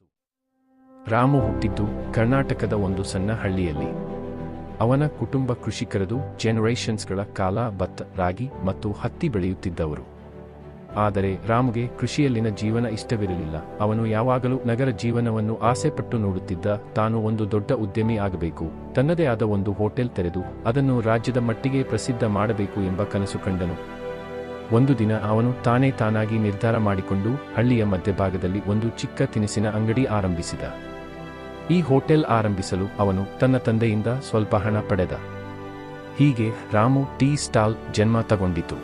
ಕನಸು ರಾಮು ಹುಟ್ಟಿದ್ದು ಕರ್ನಾಟಕದ ಒಂದು ಸಣ್ಣ ಹಳ್ಳಿಯಲ್ಲಿ. ಅವನ ಕುಟುಂಬ ಕೃಷಿಕರದು ಜನರೇಷನ್ಸ್ಗಳ ಕಾಲ ಭತ್ತ ರಾಗಿ ಮತ್ತು ಹತ್ತಿ ಬೆಳೆಯುತ್ತಿದ್ದವರು. ಆದರೆ ರಾಮುಗೆ ಕೃಷಿಯಲ್ಲಿನ ಜೀವನ ಇಷ್ಟವಿರಲಿಲ್ಲ. ಅವನು ಯಾವಾಗಲೂ ನಗರ ಜೀವನವನ್ನು ಆಸೆಪಟ್ಟು ನೋಡುತ್ತಿದ್ದ ತಾನು ಒಂದು ದೊಡ್ಡ ಉದ್ಯಮಿ ಆಗಬೇಕು. ತನ್ನದೇ ಆದ ಒಂದು ಹೋಟೆಲ್ ತೆರೆದು ಅದನ್ನು ರಾಜ್ಯದ ಮಟ್ಟಿಗೆ ಪ್ರಸಿದ್ಧ ಮಾಡಬೇಕು ಎಂಬ ಕನಸು ಕಂಡನು. ಒಂದು ದಿನ ಅವನು ತಾನೇ ತಾನಾಗಿ ನಿರ್ಧಾರ ಮಾಡಿಕೊಂಡು ಹಳ್ಳಿಯ ಮಧ್ಯಭಾಗದಲ್ಲಿ ಒಂದು ಚಿಕ್ಕ ತಿನಿಸಿನ ಅಂಗಡಿ ಆರಂಭಿಸಿದ. ಈ ಹೋಟೆಲ್ ಆರಂಭಿಸಲು ಅವನು ತನ್ನ ತಂದೆಯಿಂದ ಸ್ವಲ್ಪ ಹಣ ಪಡೆದ. ಹೀಗೆ ರಾಮು ಟೀ ಸ್ಟಾಲ್ ಜನ್ಮ ತಗೊಂಡಿತು.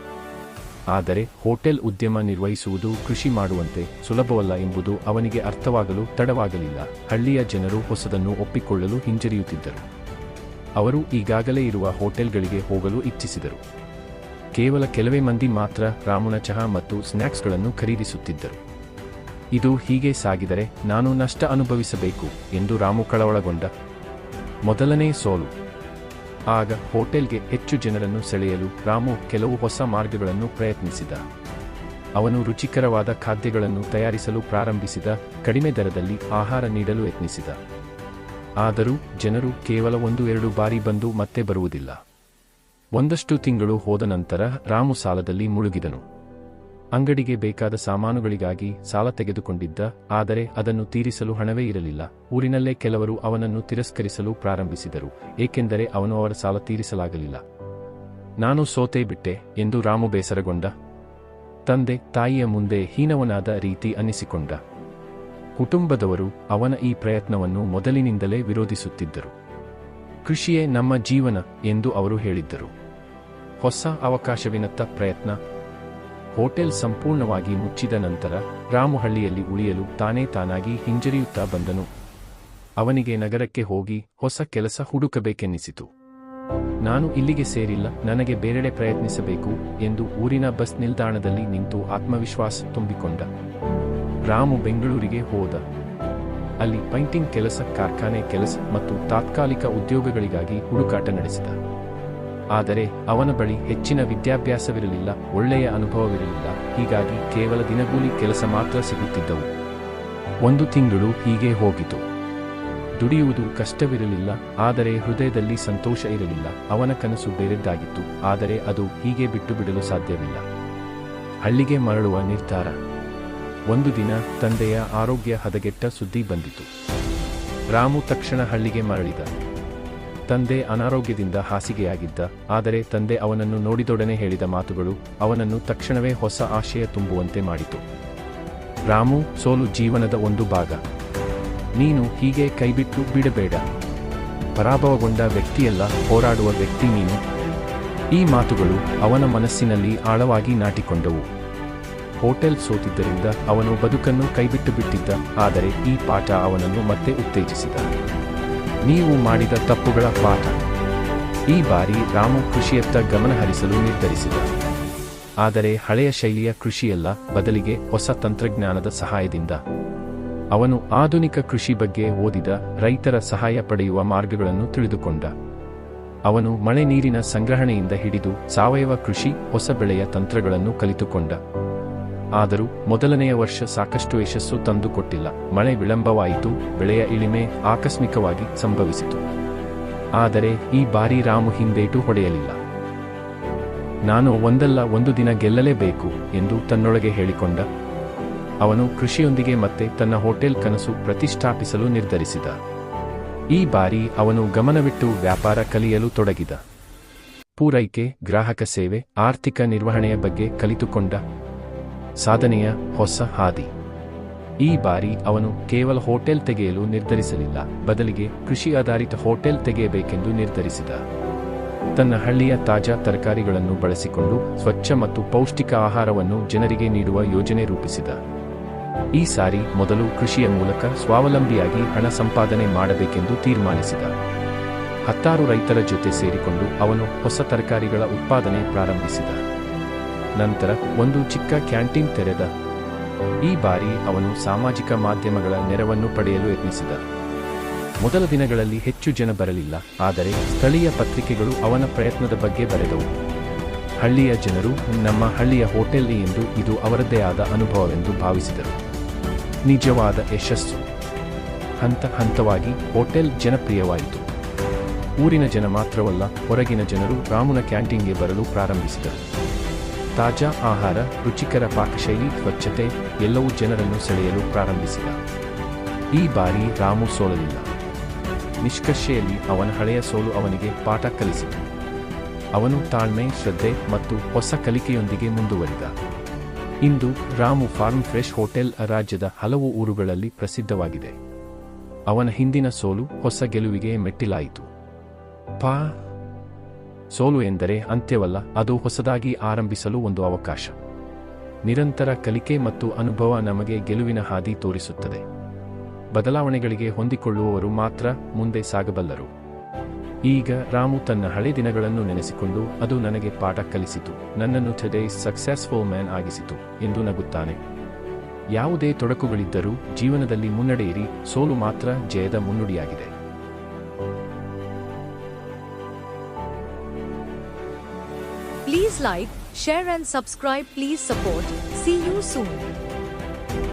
ಆದರೆ ಹೋಟೆಲ್ ಉದ್ಯಮ ನಿರ್ವಹಿಸುವುದು ಕೃಷಿ ಮಾಡುವಂತೆ ಸುಲಭವಲ್ಲ ಎಂಬುದು ಅವನಿಗೆ ಅರ್ಥವಾಗಲು ತಡವಾಗಲಿಲ್ಲ. ಹಳ್ಳಿಯ ಜನರು ಹೊಸದನ್ನು ಒಪ್ಪಿಕೊಳ್ಳಲು ಹಿಂಜರಿಯುತ್ತಿದ್ದರು. ಅವರು ಈಗಾಗಲೇ ಇರುವ ಹೋಟೆಲ್ಗಳಿಗೆ ಹೋಗಲು ಇಚ್ಛಿಸಿದರು. ಕೇವಲ ಕೆಲವೇ ಮಂದಿ ಮಾತ್ರ ರಾಮುನ ಚಹಾ ಮತ್ತು ಸ್ನ್ಯಾಕ್ಸ್ಗಳನ್ನು ಖರೀದಿಸುತ್ತಿದ್ದರು. ಇದು ಹೀಗೆ ಸಾಗಿದರೆ ನಾನು ನಷ್ಟ ಅನುಭವಿಸಬೇಕು ಎಂದು ರಾಮು ಕಳವಳಗೊಂಡ. ಮೊದಲನೇ ಸೋಲು. ಆಗ ಹೋಟೆಲ್ಗೆ ಹೆಚ್ಚು ಜನರನ್ನು ಸೆಳೆಯಲು ರಾಮು ಕೆಲವು ಹೊಸ ಮಾರ್ಗಗಳನ್ನು ಪ್ರಯತ್ನಿಸಿದ. ಅವನು ರುಚಿಕರವಾದ ಖಾದ್ಯಗಳನ್ನು ತಯಾರಿಸಲು ಪ್ರಾರಂಭಿಸಿದ, ಕಡಿಮೆ ದರದಲ್ಲಿ ಆಹಾರ ನೀಡಲು ಯತ್ನಿಸಿದ. ಆದರೂ ಜನರು ಕೇವಲ ಒಂದು ಎರಡು ಬಾರಿ ಬಂದು ಮತ್ತೆ ಬರುವುದಿಲ್ಲ. ಒಂದಷ್ಟು ತಿಂಗಳು ಹೋದ ನಂತರ ರಾಮು ಸಾಲದಲ್ಲಿ ಮುಳುಗಿದನು. ಅಂಗಡಿಗೆ ಬೇಕಾದ ಸಾಮಾನುಗಳಿಗಾಗಿ ಸಾಲ ತೆಗೆದುಕೊಂಡಿದ್ದ, ಆದರೆ ಅದನ್ನು ತೀರಿಸಲು ಹಣವೇ ಇರಲಿಲ್ಲ. ಊರಿನಲ್ಲೇ ಕೆಲವರು ಅವನನ್ನು ತಿರಸ್ಕರಿಸಲು ಪ್ರಾರಂಭಿಸಿದರು, ಏಕೆಂದರೆ ಅವನು ಅವರ ಸಾಲ ತೀರಿಸಲಾಗಲಿಲ್ಲ. ನಾನು ಸೋತೇ ಬಿಟ್ಟೆ, ಎಂದು ರಾಮು ಬೇಸರಗೊಂಡ. ತಂದೆ, ತಾಯಿಯ ಮುಂದೆ ಹೀನವನಾದ ರೀತಿ ಅನ್ನಿಸಿಕೊಂಡ. ಕುಟುಂಬದವರು ಅವನ ಈ ಪ್ರಯತ್ನವನ್ನು ಮೊದಲಿನಿಂದಲೇ ವಿರೋಧಿಸುತ್ತಿದ್ದರು. ಕೃಷಿಯೇ ನಮ್ಮ ಜೀವನ ಎಂದು ಅವರು ಹೇಳಿದ್ದರು. ಹೊಸ ಅವಕಾಶವಿನತ್ತ ಪ್ರಯತ್ನ. ಹೋಟೆಲ್ ಸಂಪೂರ್ಣವಾಗಿ ಮುಚ್ಚಿದ ನಂತರ ರಾಮು ಹಳ್ಳಿಯಲ್ಲಿ ಉಳಿಯಲು ತಾನೇ ತಾನಾಗಿ ಹಿಂಜರಿಯುತ್ತಾ ಬಂದನು. ಅವನಿಗೆ ನಗರಕ್ಕೆ ಹೋಗಿ ಹೊಸ ಕೆಲಸ ಹುಡುಕಬೇಕೆನ್ನಿಸಿತು. ನಾನು ಇಲ್ಲಿಗೆ ಸೇರಿಲ್ಲ, ನನಗೆ ಬೇರೆಡೆ ಪ್ರಯತ್ನಿಸಬೇಕು ಎಂದು ಊರಿನ ಬಸ್ ನಿಲ್ದಾಣದಲ್ಲಿ ನಿಂತು ಆತ್ಮವಿಶ್ವಾಸ ತುಂಬಿಕೊಂಡ. ರಾಮು ಬೆಂಗಳೂರಿಗೆ ಹೋದ. ಅಲ್ಲಿ ಪೈಂಟಿಂಗ್ ಕೆಲಸ, ಕಾರ್ಖಾನೆ ಕೆಲಸ ಮತ್ತು ತಾತ್ಕಾಲಿಕ ಉದ್ಯೋಗಗಳಿಗಾಗಿ ಹುಡುಕಾಟ ನಡೆಸಿದ. ಆದರೆ ಅವನ ಬಳಿ ಹೆಚ್ಚಿನ ವಿದ್ಯಾಭ್ಯಾಸವಿರಲಿಲ್ಲ, ಒಳ್ಳೆಯ ಅನುಭವವಿರಲಿಲ್ಲ. ಹೀಗಾಗಿ ಕೇವಲ ದಿನಗೂಲಿ ಕೆಲಸ ಮಾತ್ರ ಸಿಗುತ್ತಿದ್ದವು. ಒಂದು ತಿಂಗಳು ಹೀಗೆ ಹೋಗಿತು. ದುಡಿಯುವುದು ಕಷ್ಟವಿರಲಿಲ್ಲ, ಆದರೆ ಹೃದಯದಲ್ಲಿ ಸಂತೋಷ ಇರಲಿಲ್ಲ. ಅವನ ಕನಸು ಬೇರೆದ್ದಾಗಿತ್ತು, ಆದರೆ ಅದು ಹೀಗೆ ಬಿಟ್ಟು ಬಿಡಲು ಸಾಧ್ಯವಿಲ್ಲ. ಹಳ್ಳಿಗೆ ಮರಳುವ ನಿರ್ಧಾರ. ಒಂದು ದಿನ ತಂದೆಯ ಆರೋಗ್ಯ ಹದಗೆಟ್ಟ ಸುದ್ದಿ ಬಂದಿತು. ರಾಮು ತಕ್ಷಣ ಹಳ್ಳಿಗೆ ಮರಳಿದ. ತಂದೆ ಅನಾರೋಗ್ಯದಿಂದ ಹಾಸಿಗೆಯಾಗಿದ್ದ, ಆದರೆ ತಂದೆ ಅವನನ್ನು ನೋಡಿದೊಡನೆ ಹೇಳಿದ ಮಾತುಗಳು ಅವನನ್ನು ತಕ್ಷಣವೇ ಹೊಸ ಆಶಯ ತುಂಬುವಂತೆ ಮಾಡಿತು. ರಾಮು, ಸೋಲು ಜೀವನದ ಒಂದು ಭಾಗ. ನೀನು ಹೀಗೆ ಕೈಬಿಟ್ಟು ಬಿಡಬೇಡ. ಪರಾಭವಗೊಂಡ ವ್ಯಕ್ತಿಯಲ್ಲ, ಹೋರಾಡುವ ವ್ಯಕ್ತಿ ನೀನು. ಈ ಮಾತುಗಳು ಅವನ ಮನಸ್ಸಿನಲ್ಲಿ ಆಳವಾಗಿ ನಾಟಿಕೊಂಡವು. ಹೋಟೆಲ್ ಸೋತಿದ್ದರಿಂದ ಅವನು ಬದುಕನ್ನು ಕೈಬಿಟ್ಟು ಬಿಟ್ಟಿದ್ದ, ಆದರೆ ಈ ಪಾಠ ಅವನನ್ನು ಮತ್ತೆ ಉತ್ತೇಜಿಸಿದ. ನೀವು ಮಾಡಿದ ತಪ್ಪುಗಳ ಪಾಠ. ಈ ಬಾರಿ ರಾಮು ಕೃಷಿಯತ್ತ ಗಮನ ಹರಿಸಲು ನಿರ್ಧರಿಸಿದ. ಆದರೆ ಹಳೆಯ ಶೈಲಿಯ ಕೃಷಿಯಲ್ಲ, ಬದಲಿಗೆ ಹೊಸ ತಂತ್ರಜ್ಞಾನದ ಸಹಾಯದಿಂದ. ಅವನು ಆಧುನಿಕ ಕೃಷಿ ಬಗ್ಗೆ ಓದಿದ, ರೈತರ ಸಹಾಯ ಪಡೆಯುವ ಮಾರ್ಗಗಳನ್ನು ತಿಳಿದುಕೊಂಡ. ಅವನು ಮಳೆ ನೀರಿನ ಸಂಗ್ರಹಣೆಯಿಂದ ಹಿಡಿದು ಸಾವಯವ ಕೃಷಿ, ಹೊಸ ಬೆಳೆಯ ತಂತ್ರಗಳನ್ನು ಕಲಿತುಕೊಂಡ. ಆದರೂ ಮೊದಲನೆಯ ವರ್ಷ ಸಾಕಷ್ಟು ಯಶಸ್ಸು ತಂದುಕೊಟ್ಟಿಲ್ಲ. ಮಳೆ ವಿಳಂಬವಾಯಿತು, ಬೆಳೆಯ ಇಳಿಮೆ ಆಕಸ್ಮಿಕವಾಗಿ ಸಂಭವಿಸಿತು. ಆದರೆ ಈ ಬಾರಿ ರಾಮು ಹಿಂದೇಟು ಹೊಡೆಯಲಿಲ್ಲ. ನಾನು ಒಂದಲ್ಲ ಒಂದು ದಿನ ಗೆಲ್ಲಲೇಬೇಕು ಎಂದು ತನ್ನೊಳಗೆ ಹೇಳಿಕೊಂಡ. ಅವನು ಕೃಷಿಯೊಂದಿಗೆ ಮತ್ತೆ ತನ್ನ ಹೋಟೆಲ್ ಕನಸು ಪ್ರತಿಷ್ಠಾಪಿಸಲು ನಿರ್ಧರಿಸಿದ. ಈ ಬಾರಿ ಅವನು ಗಮನವಿಟ್ಟು ವ್ಯಾಪಾರ ಕಲಿಯಲು ತೊಡಗಿದ. ಪೂರೈಕೆ, ಗ್ರಾಹಕ ಸೇವೆ, ಆರ್ಥಿಕ ನಿರ್ವಹಣೆಯ ಬಗ್ಗೆ ಕಲಿತುಕೊಂಡ. ಸಾಧನೆಯ ಹೊಸ ಹಾದಿ. ಈ ಬಾರಿ ಅವನು ಕೇವಲ ಹೋಟೆಲ್ ತೆಗೆಯಲು ನಿರ್ಧರಿಸಲಿಲ್ಲ, ಬದಲಿಗೆ ಕೃಷಿ ಆಧಾರಿತ ಹೋಟೆಲ್ ತೆಗೆಯಬೇಕೆಂದು ನಿರ್ಧರಿಸಿದ. ತನ್ನ ಹಳ್ಳಿಯ ತಾಜಾ ತರಕಾರಿಗಳನ್ನು ಬಳಸಿಕೊಂಡು ಸ್ವಚ್ಛ ಮತ್ತು ಪೌಷ್ಟಿಕ ಆಹಾರವನ್ನು ಜನರಿಗೆ ನೀಡುವ ಯೋಜನೆ ರೂಪಿಸಿದ. ಈ ಸಾರಿ ಮೊದಲು ಕೃಷಿಯ ಮೂಲಕ ಸ್ವಾವಲಂಬಿಯಾಗಿ ಹಣ ಸಂಪಾದನೆ ಮಾಡಬೇಕೆಂದು ತೀರ್ಮಾನಿಸಿದ. ಹತ್ತಾರು ರೈತರ ಜೊತೆ ಸೇರಿಕೊಂಡು ಅವನು ಹೊಸ ತರಕಾರಿಗಳ ಉತ್ಪಾದನೆ ಪ್ರಾರಂಭಿಸಿದ. ನಂತರ ಒಂದು ಚಿಕ್ಕ ಕ್ಯಾಂಟೀನ್ ತೆರೆದ. ಈ ಬಾರಿ ಅವನು ಸಾಮಾಜಿಕ ಮಾಧ್ಯಮಗಳ ನೆರವನ್ನು ಪಡೆಯಲು ಯತ್ನಿಸಿದ. ಮೊದಲ ದಿನಗಳಲ್ಲಿ ಹೆಚ್ಚು ಜನ ಬರಲಿಲ್ಲ, ಆದರೆ ಸ್ಥಳೀಯ ಪತ್ರಿಕೆಗಳು ಅವನ ಪ್ರಯತ್ನದ ಬಗ್ಗೆ ಬರೆದವು. ಹಳ್ಳಿಯ ಜನರು, ನಮ್ಮ ಹಳ್ಳಿಯ ಹೋಟೆಲ್ ಎಂದು ಇದು ಅವರದ್ದೇ ಆದ ಅನುಭವವೆಂದು ಭಾವಿಸಿದರು. ನಿಜವಾದ ಯಶಸ್ಸು. ಹಂತ ಹಂತವಾಗಿ ಹೋಟೆಲ್ ಜನಪ್ರಿಯವಾಯಿತು. ಊರಿನ ಜನ ಮಾತ್ರವಲ್ಲ, ಹೊರಗಿನ ಜನರು ರಾಮುನ ಕ್ಯಾಂಟೀನ್ಗೆ ಬರಲು ಪ್ರಾರಂಭಿಸಿದರು. ತಾಜಾ ಆಹಾರ, ರುಚಿಕರ ಪಾಕಶೈಲಿ, ಸ್ವಚ್ಛತೆ ಎಲ್ಲವೂ ಜನರನ್ನು ಸೆಳೆಯಲು ಪ್ರಾರಂಭಿಸಿದ. ಈ ಬಾರಿ ರಾಮು ಸೋಲಲಿಲ್ಲ. ನಿಷ್ಕರ್ಷೆಯಲ್ಲಿ ಅವನ ಹಳೆಯ ಸೋಲು ಅವನಿಗೆ ಪಾಠ ಕಲಿಸಿತು ಅವನು ತಾಳ್ಮೆ, ಶ್ರದ್ಧೆ ಮತ್ತು ಹೊಸ ಕಲಿಕೆಯೊಂದಿಗೆ ಮುಂದುವರಿದ. ಇಂದು ರಾಮು ಫಾರ್ಮ್ ಫ್ರೆಶ್ ಹೋಟೆಲ್ ರಾಜ್ಯದ ಹಲವು ಊರುಗಳಲ್ಲಿ ಪ್ರಸಿದ್ಧವಾಗಿದೆ. ಅವನ ಹಿಂದಿನ ಸೋಲು ಹೊಸ ಗೆಲುವಿಗೆ ಮೆಟ್ಟಿಲಾಯಿತು. ಪಾ ಸೋಲು ಎಂದರೆ ಅಂತ್ಯವಲ್ಲ, ಅದು ಹೊಸದಾಗಿ ಆರಂಭಿಸಲು ಒಂದು ಅವಕಾಶ. ನಿರಂತರ ಕಲಿಕೆ ಮತ್ತು ಅನುಭವ ನಮಗೆ ಗೆಲುವಿನ ಹಾದಿ ತೋರಿಸುತ್ತದೆ. ಬದಲಾವಣೆಗಳಿಗೆ ಹೊಂದಿಕೊಳ್ಳುವವರು ಮಾತ್ರ ಮುಂದೆ ಸಾಗಬಲ್ಲರು. ಈಗ ರಾಮು ತನ್ನ ಹಳೆ ದಿನಗಳನ್ನು ನೆನೆಸಿಕೊಂಡು, ಅದು ನನಗೆ ಪಾಠ ಕಲಿಸಿತು. ನನ್ನನ್ನು ಟುಡೇ ಸಕ್ಸೆಸ್ಫುಲ್ ಮ್ಯಾನ್ ಆಗಿಸಿತು ಎಂದು ನಗುತ್ತಾನೆ. ಯಾವುದೇ ತೊಡಕುಗಳಿದ್ದರೂ ಜೀವನದಲ್ಲಿ ಮುನ್ನಡೆಯಿರಿ, ಸೋಲು ಮಾತ್ರ ಜಯದ ಮುನ್ನುಡಿಯಾಗಿದೆ. Please like, share and subscribe. Please support. See you soon.